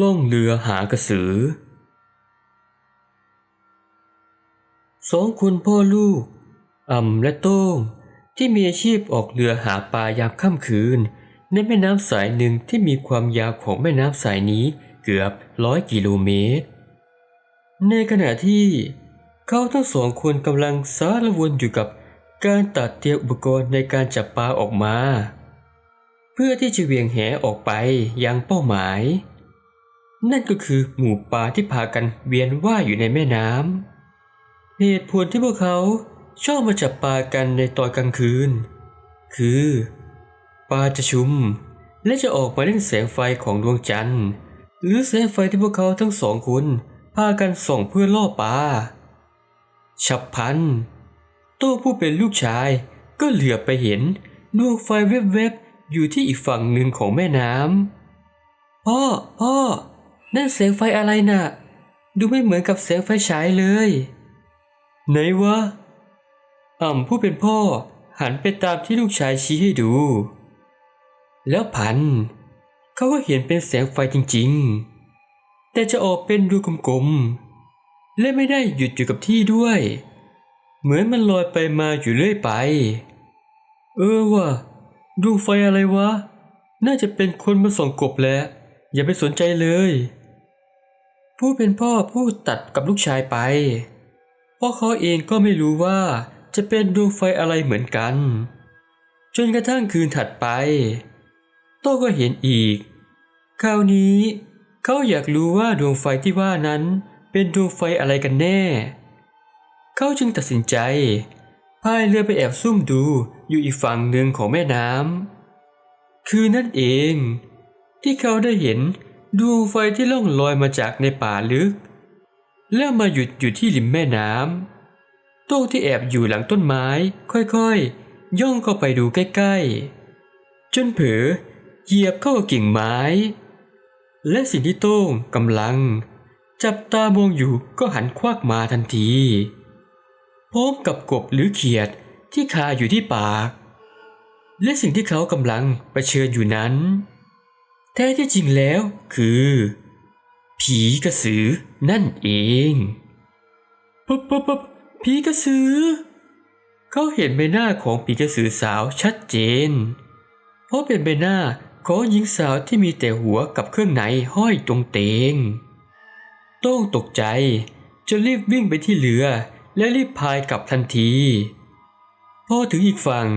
ล่องเรือหากระสือ สองคนพ่อลูกอ่ำและโต้งที่มีอาชีพออกเรือหาปลายามค่ำคืน ในแม่น้ำสายหนึ่งที่มีความยาวของแม่น้ำสายนี้เกือบร้อยกิโลเมตร ในขณะที่ เขาทั้งสองคนกำลังสารวนอยู่กับการตัดเตรียมอุปกรณ์ในการจับปลาออกมา เพื่อที่จะเวียงแหออกไปยังเป้าหมาย นั่นก็คือหมู่ปลาที่พากันเวียนว่ายอยู่ในแม่น้ำเหตุผลที่พวกเขาชอบมาจับปลากันในตอนกลางคืน คือปลาจะชุม และจะออกมาเล่นแสงไฟของดวงจันทร์ หรือแสงไฟที่พวกเขาทั้งสองคนพากันส่องเพื่อล่อปลาฉับพลันโต้ผู้เป็นลูกชายก็เหลือบไปเห็นดวงไฟแวบๆอยู่ที่อีกฝั่งหนึ่งของแม่น้ำพ่อพ่อ นั่นแสงไฟอะไรน่ะ ดูไม่เหมือนกับแสงไฟฉายเลย ไหนวะอ่ำผู้เป็นพ่อหันไปตามที่ลูกชายชี้ให้ดู แล้วพัน เขาก็เห็นเป็นแสงไฟจริงๆ แต่จะออกเป็นรูกลมๆ และไม่ได้หยุดอยู่กับที่ด้วย เหมือนมันลอยไปมาอยู่เรื่อยไป เออวะดวงไฟอะไรวะ น่าจะเป็นคนมาส่องกบแหละ อย่าไปสนใจเลย ผู้เป็นพ่อพูดตัดกับลูกชายไป เพราะเขาเองก็ไม่รู้ว่าจะเป็นดวงไฟอะไรเหมือนกัน จนกระทั่งคืนถัดไป โต้ก็เห็นอีก คราวนี้เขาอยากรู้ว่าดวงไฟที่ว่านั้นเป็นดวงไฟอะไรกันแน่ เขาจึงตัดสินใจพายเรือไปแอบซุ่มดูอยู่อีกฝั่งหนึ่งของแม่น้ำ คือนั่นเองที่เขาได้เห็น ดวงไฟที่ล่องลอยมาจากในป่าลึก แล้วมาหยุดอยู่ที่ริมแม่น้ำโต้งที่แอบอยู่หลังต้นไม้ ค่อยๆ ย่องเข้าไปดูใกล้ๆ จนเผลอเหยียบเข้ากับกิ่งไม้ และสิ่งที่โต้งกำลัง จับตามองอยู่ก็หันควักมาทันทีพร้อมกับกบหรือเขียดที่คาอยู่ที่ปาก และสิ่งที่เขากำลังเผชิญอยู่นั้น แท้ที่จริงแล้วคือ ผีกระสือนั่นเองปุ๊บปุ๊บปุ๊บผีกระสือ เขาเห็นใบหน้าของผีกระสือสาวชัดเจน เพราะเป็นใบหน้าของหญิงสาวที่มีแต่หัวกับเครื่องในห้อยตรงเตง โต้งตกใจจนรีบวิ่งไปที่เรือและรีบพายกลับทันที พอถึงอีกฝั่ง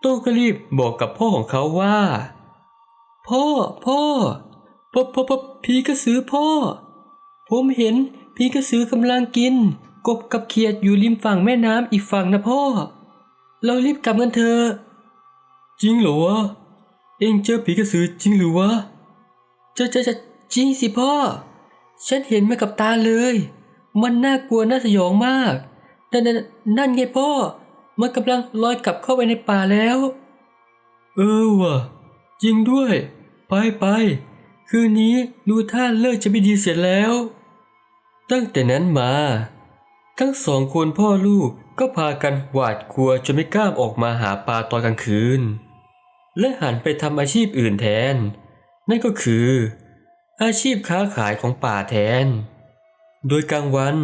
โต้งก็รีบบอกกับพ่อของเขาว่า พ่อ พ่อพ่อพ่อพ่อผีกระสือพ่อ ผมเห็นผีกระสือกำลังกิน กบกับเขียดอยู่ริมฝั่งแม่น้ำอีกฝั่งนะพ่อ เรารีบกลับกันเถอะจริงเหรอวะเองเจอผีกระสือจริงหรือวะเจะจะจะจริงสิพ่อ ฉันเห็นมากับตาเลย มันน่ากลัวน่าสยองมาก นั่นนั่นนั่นไงพ่อ มันกำลังลอยกลับเข้าไปในป่าแล้ว เออว่ะ จริงด้วย ไปไปคืนนี้ดูท่าเลิกจะไม่ดีเสียแล้ว ตั้งแต่นั้นมา ทั้งสองคนพ่อลูกก็พากันหวาดกลัวจนไม่กล้าออกมาหาปลาตอนกลางคืน และหันไปทำอาชีพอื่นแทน นั่นก็คือ อาชีพค้าขายของป่าแทน โดยกลางวัน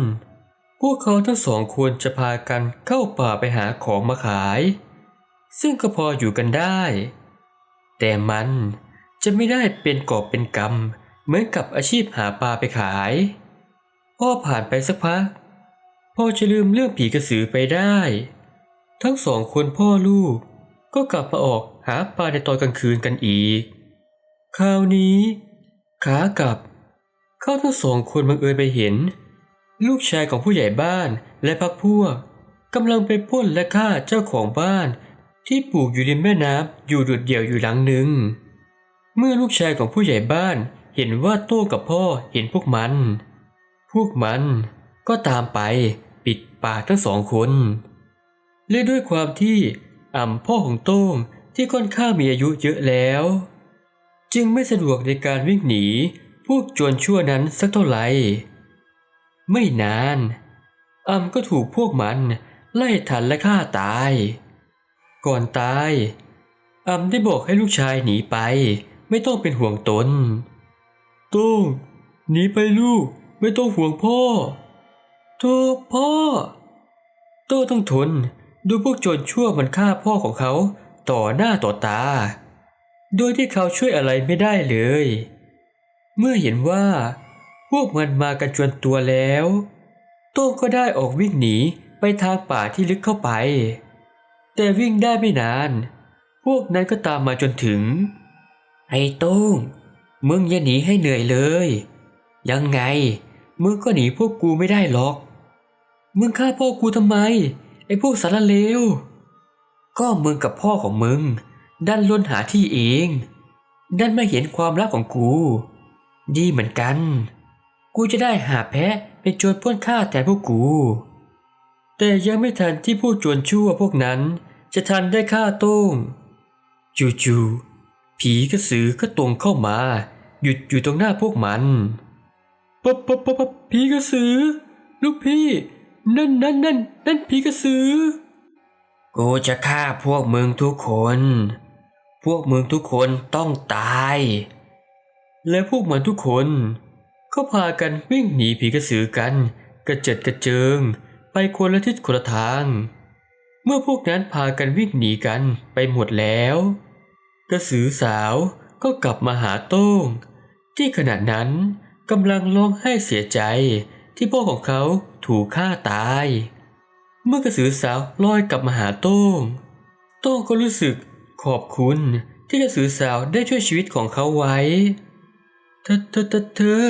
พวกเขาทั้งสองคนจะพากันเข้าป่าไปหาของมาขาย ซึ่งก็พออยู่กันได้ แต่มันจะไม่ได้เป็นกอบเป็นกำเหมือนกับอาชีพหาปลาไปขาย พ่อผ่านไปสักพัก พ่อจะลืมเรื่องผีกระสือไปได้ ทั้งสองคนพ่อลูก ก็กลับมาออกหาปลาในตอนกลางคืนกันอีก คราวนี้ขากลับ เขาทั้งสองคนบังเอิญไปเห็น ลูกชายของผู้ใหญ่บ้านและพักพวกกำลังไปปล้นและฆ่าเจ้าของบ้าน ที่ปลูกอยู่ริมแม่น้ำอยู่โดดเดี่ยวอยู่หลังหนึ่ง เมื่อลูกชายของผู้ใหญ่บ้านเห็นว่าโต้กับพ่อเห็นพวกมัน พวกมันก็ตามไปปิดปากทั้งสองคนและด้วยความที่อ่ำพ่อของโต้งที่ค่อนข้างมีอายุเยอะแล้ว จึงไม่สะดวกในการวิ่งหนีพวกโจรชั่วนั้นสักเท่าไหร่ ไม่นานอ่ำก็ถูกพวกมันไล่ทันและฆ่าตาย ก่อนตายอ่ำได้บอกให้ลูกชายหนีไป ไม่ต้องเป็นห่วงตนตโต้งหนีไปลูก ไม่ต้องห่วงพ่อโธ่พ่อ โต้ต้องทน ดูพวกโจรชั่วมันฆ่าพ่อของเขาต่อหน้าต่อตา โดยที่เขาช่วยอะไรไม่ได้เลย เมื่อเห็นว่า พวกมันมากันจวนตัวแล้ว โต้ก็ได้ออกวิ่งหนีไปทางป่าที่ลึกเข้าไป แต่วิ่งได้ไม่นาน พวกนั้นก็ตามมาจนถึง ไอ้โต้งมึงอย่าหนีให้เหนื่อยเลย ยังไง มึงก็หนีพวกกูไม่ได้หรอก มึงฆ่าพ่อกูทำไม ไอ้พวกสารเลว ก็มึงกับพ่อของมึง ดันล้นหาที่เอง ดันไม่เห็นความรักของกู ดีเหมือนกัน กูจะได้หาแพะเป็นโจรป้นฆ่าแทนพวกกู แต่ยังไม่ทันที่ผู้โจรชั่วพวกนั้น จะทันได้ฆ่าโต้งจู่ๆผีกระสือก็ตรงเข้ามา หยุดอยู่ตรงหน้าพวกมันปะปะปะปะผีกระสือ ลูกพี่ นั่นนั่นนั่นนั่นผีกระสือ กูจะฆ่าพวกมึงทุกคน พวกมึงทุกคนต้องตาย และพวกมันทุกคนก็พากันวิ่งหนีผีกระสือกัน กระเจิดกระเจิง ไปคนละทิศคนละทาง เมื่อพวกนั้นพากันวิ่งหนีกันไปหมดแล้ว กระสือสาวก็กลับมาหาโต้ง ที่ขณะนั้นกำลังร้องไห้เสียใจที่พ่อของเขาถูกฆ่าตาย เมื่อกระสือสาวลอยกลับมาหาโต้ง โต้งก็รู้สึกขอบคุณที่กระสือสาวได้ช่วยชีวิตของเขาไว้เธอเธอเธอเธอ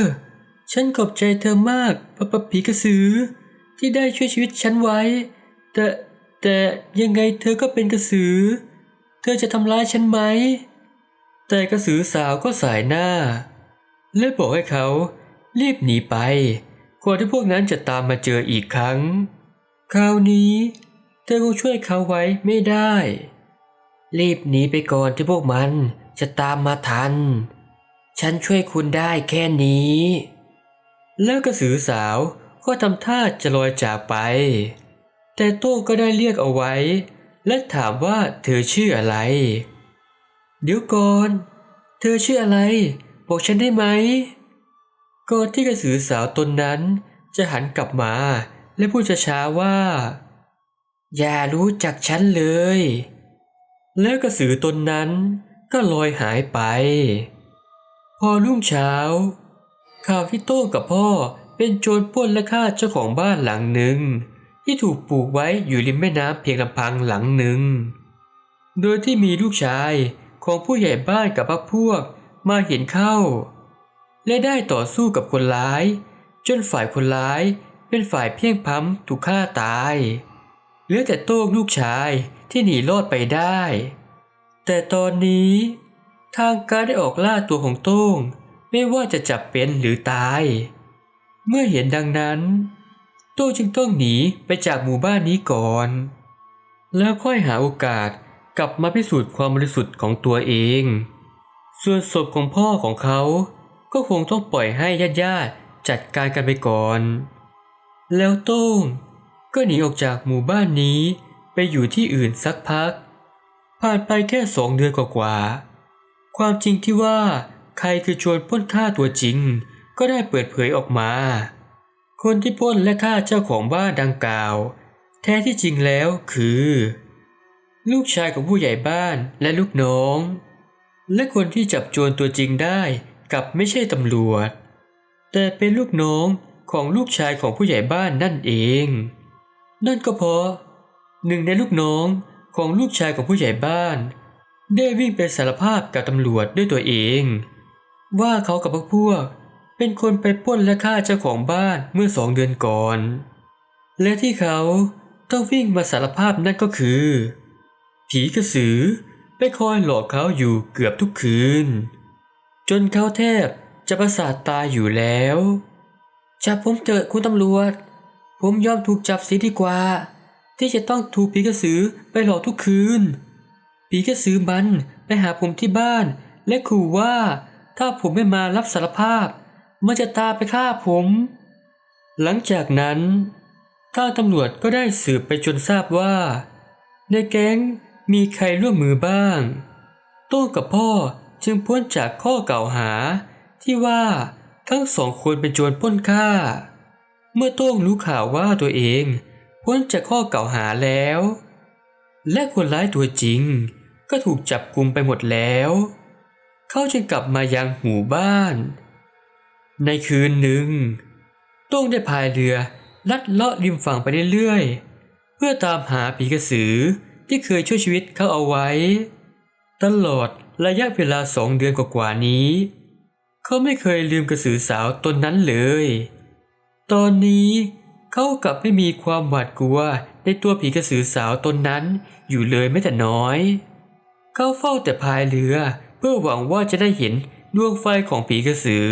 ฉันขอบใจเธอมากปะปะผีกระสือ ที่ได้ช่วยชีวิตฉันไว้ แต่ แต่ยังไงเธอก็เป็นกระสือ เธอจะทำร้ายฉันไหม แต่กระสือสาวก็สายหน้า และบอกให้เขารีบหนีไปก่อนที่พวกนั้นจะตามมาเจออีกครั้ง คราวนี้ เธอคงช่วยเขาไว้ไม่ได้ รีบหนีไปก่อนที่พวกมันจะตามมาทัน ฉันช่วยคุณได้แค่นี้ แล้วกระสือสาวก็ทำท่าจะลอยจากไป แต่โต้งก็ได้เรียกเอาไว้ และถามว่าเธอชื่ออะไร เดี๋ยวก่อน เธอชื่ออะไร บอกฉันได้ไหม ก่อนที่กระสือสาวตนนั้น จะหันกลับมา และพูดช้าๆว่า อย่ารู้จักฉันเลย แล้วกระสือตนนั้นก็ลอยหายไป พอรุ่งเช้า ข่าวที่โต้งกับพ่อเป็นโจรปล้นและฆ่าเจ้าของบ้านหลังหนึ่ง ที่ถูกปลูกไว้อยู่ริมแม่น้ำเพียงลำพังหลังหนึ่ง โดยที่มีลูกชายของผู้ใหญ่บ้านกับพรรคพวกมาเห็นเข้า และได้ต่อสู้กับคนร้าย จนฝ่ายคนร้ายเป็นฝ่ายเพียงพล้ำถูกฆ่าตาย เหลือแต่โต้งลูกชายที่หนีรอดไปได้ แต่ตอนนี้ ทางการได้ออกล่าตัวของโต้ง ไม่ว่าจะจับเป็นหรือตาย เมื่อเห็นดังนั้น ต้จึงต้องหนีไปจากหมู่บ้านนี้ก่อน แล้วค่อยหาโอกาสกลับมาพิสูจน์ความบริสุทธิ์ของตัวเอง ส่วนศพของพ่อของเขาก็คงต้องปล่อยให้ญาติๆจัดการกันไปก่อน แล้วโต้งก็หนีออกจากหมู่บ้านนี้ไปอยู่ที่อื่นสักพัก ผ่านไปแค่สองเดือนกว่าๆความจริงที่ว่าใครคือโจรปล้นฆ่าตัวจริง ก็ได้เปิดเผยออกมา คนที่ปล้นและฆ่าเจ้าของบ้านดังกล่าว แท้ที่จริงแล้วคือ ลูกชายของผู้ใหญ่บ้านและลูกน้อง และคนที่จับโจรตัวจริงได้กับไม่ใช่ตำรวจ แต่เป็นลูกน้องของลูกชายของผู้ใหญ่บ้านนั่นเอง นั่นก็เพราะหนึ่งในลูกน้องของลูกชายของผู้ใหญ่บ้าน ได้วิ่งไปสารภาพกับตำรวจด้วยตัวเอง ว่าเขากับพวกพวก เป็นคนไปป้นและฆ่าเจ้าของบ้านเมื่อสองเดือนก่อน และที่เขาต้องวิ่งมาสารภาพนั่นก็คือ ผีกระสือไปคอยหลอกเขาอยู่เกือบทุกคืน จนเขาแทบจะประสาทตายอยู่แล้วจับผมเถอะคุณตำรวจ ผมยอมถูกจับเสียดีกว่า ที่จะต้องถูกผีกระสือไปหลอกทุกคืน ผีกระสือมันไปหาผมที่บ้าน และขู่ว่าถ้าผมไม่มารับสารภาพ มันจะตามไปฆ่าผม หลังจากนั้นทางตำรวจก็ได้สืบไปจนทราบว่า ในแก๊งมีใครร่วมมือบ้าง โต้งกับพ่อจึงพ้นจากข้อกล่าวหาที่ว่าทั้งสองคนเป็นโจรปล้นฆ่า เมื่อโต้งรู้ข่าวว่าตัวเองพ้นจากข้อกล่าวหาแล้ว และคนร้ายตัวจริง ก็ถูกจับกลุมไปหมดแล้ว เขาจึงกลับมายังหมู่บ้าน ในคืนหนึ่งโต้งได้พายเรือลัดเลาะริมฝั่งไปเรื่อยๆ เพื่อตามหาผีกระสือที่เคยช่วยชีวิตเขาเอาไว้ ตลอดระยะเวลาสองเดือนกว่าๆนี้ เขาไม่เคยลืมกระสือสาวตนนั้นเลย ตอนนี้เขากลับไม่มีความหวาดกลัวในตัวผีกระสือสาวตนนั้นอยู่เลยแม้แต่น้อย เขาเฝ้าแต่พายเรือเพื่อหวังว่าจะได้เห็นดวงไฟของผีกระสือ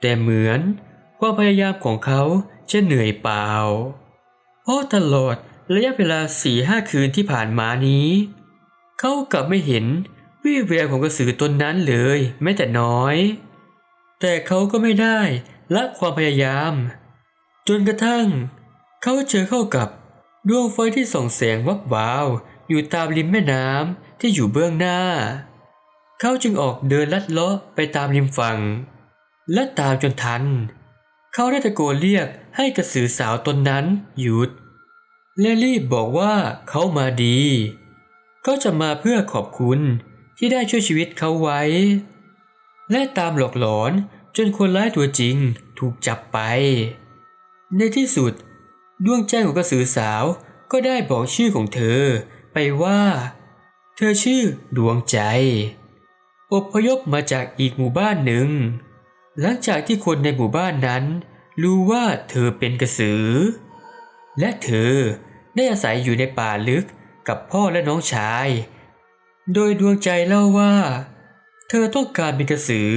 แต่เหมือนความพยายามของเขาจะเหนื่อยเปล่า เพราะตลอดระยะเวลาสี่ห้าคืนที่ผ่านมานี้ เขากลับไม่เห็นวี่แววของกระสือตนนั้นเลยแม้แต่น้อย แต่เขาก็ไม่ได้ละความพยายาม จนกระทั่ง เขาเจอเข้ากับดวงไฟที่ส่องแสงวับวาว อยู่ตามริมแม่น้ำที่อยู่เบื้องหน้า เขาจึงออกเดินลัดเลาะไปตามริมฝั่ง และตามจนทัน เขาได้ตะโกนเรียกให้กระสือสาวตนนั้นหยุดและรีบบอกว่าเขามาดีเขาจะมาเพื่อขอบคุณที่ได้ช่วยชีวิตเขาไว้ และตามหลอกหลอนจนคนร้ายตัวจริงถูกจับไป ในที่สุด ดวงใจของกระสือสาวก็ได้บอกชื่อของเธอไปว่า เธอชื่อดวงใจ อบพยพมาจากอีกหมู่บ้านหนึ่ง หลังจากที่คนในหมู่บ้านนั้น รู้ว่าเธอเป็นกระสือ และเธอได้อาศัยอยู่ในป่าลึกกับพ่อและน้องชาย โดยดวงใจเล่าว่า เธอต้องการเป็นกระสือ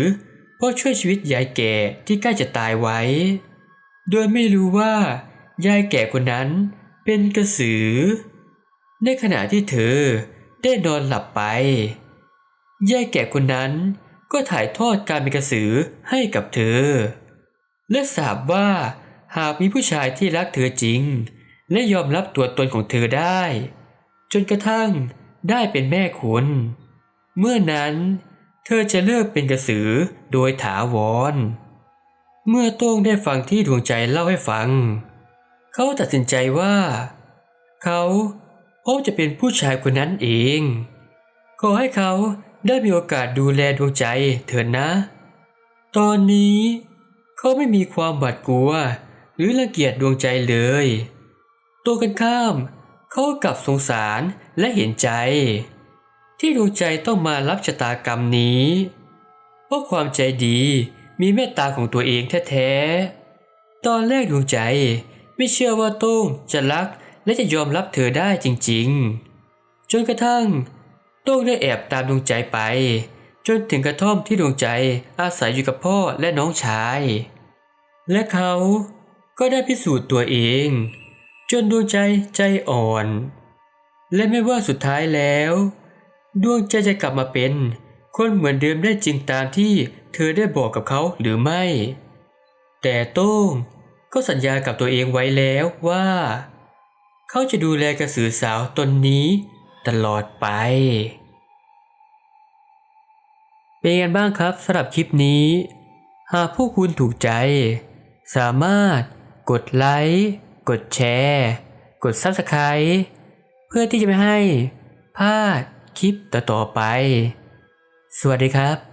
เพราะช่วยชีวิตยายแก่ที่ใกล้จะตายไว้ โดยไม่รู้ว่ายายแก่คนนั้นเป็นกระสือ ในขณะที่เธอได้นอนหลับไป ยายแก่คนนั้น ก็ถ่ายทอดการเป็นกระสือให้กับเธอ และสาบว่า หากมีผู้ชายที่รักเธอจริง และยอมรับตัวตนของเธอได้ จนกระทั่งได้เป็นแม่คุณ เมื่อนั้นเธอจะเลิกเป็นกระสือโดยถาวร เมื่อโต้งได้ฟังที่ดวงใจเล่าให้ฟัง เขาตัดสินใจว่า เขาพบจะเป็นผู้ชายคนนั้นเอง ขอให้เขา ได้มีโอกาสดูแลดวงใจเถิดนะ ตอนนี้ เขาไม่มีความหวาดกลัว หรือรังเกียจดวงใจเลยตัวกันข้าม เขากลับสงสารและเห็นใจ ที่ดวงใจต้องมารับชะตากรรมนี้เพราะความใจดีมีเมตตาของตัวเองแท้ๆ ตอนแรกดวงใจไม่เชื่อว่าโต้งจะรักและจะยอมรับเธอได้จริงๆ จนกระทั่ง โต้งได้แอบตามดวงใจไป จนถึงกระท่อมที่ดวงใจอาศัยอยู่กับพ่อและน้องชาย และเขาก็ได้พิสูจน์ตัวเอง จนดวงใจใจอ่อน และไม่ว่าสุดท้ายแล้ว ดวงใจจะกลับมาเป็น คนเหมือนเดิมได้จริงตามที่เธอได้บอกกับเขาหรือไม่ แต่โต้งก็สัญญากับตัวเองไว้แล้วว่า เขาจะดูแลกระสือสาวตนนี้ ตลอดไป เป็นไงบ้างครับสำหรับคลิปนี้ หากพวกคุณถูกใจ สามารถกดไลค์กดแชร์ กด Subscribe เพื่อที่จะไม่ให้พลาดคลิปต่อๆไป สวัสดีครับ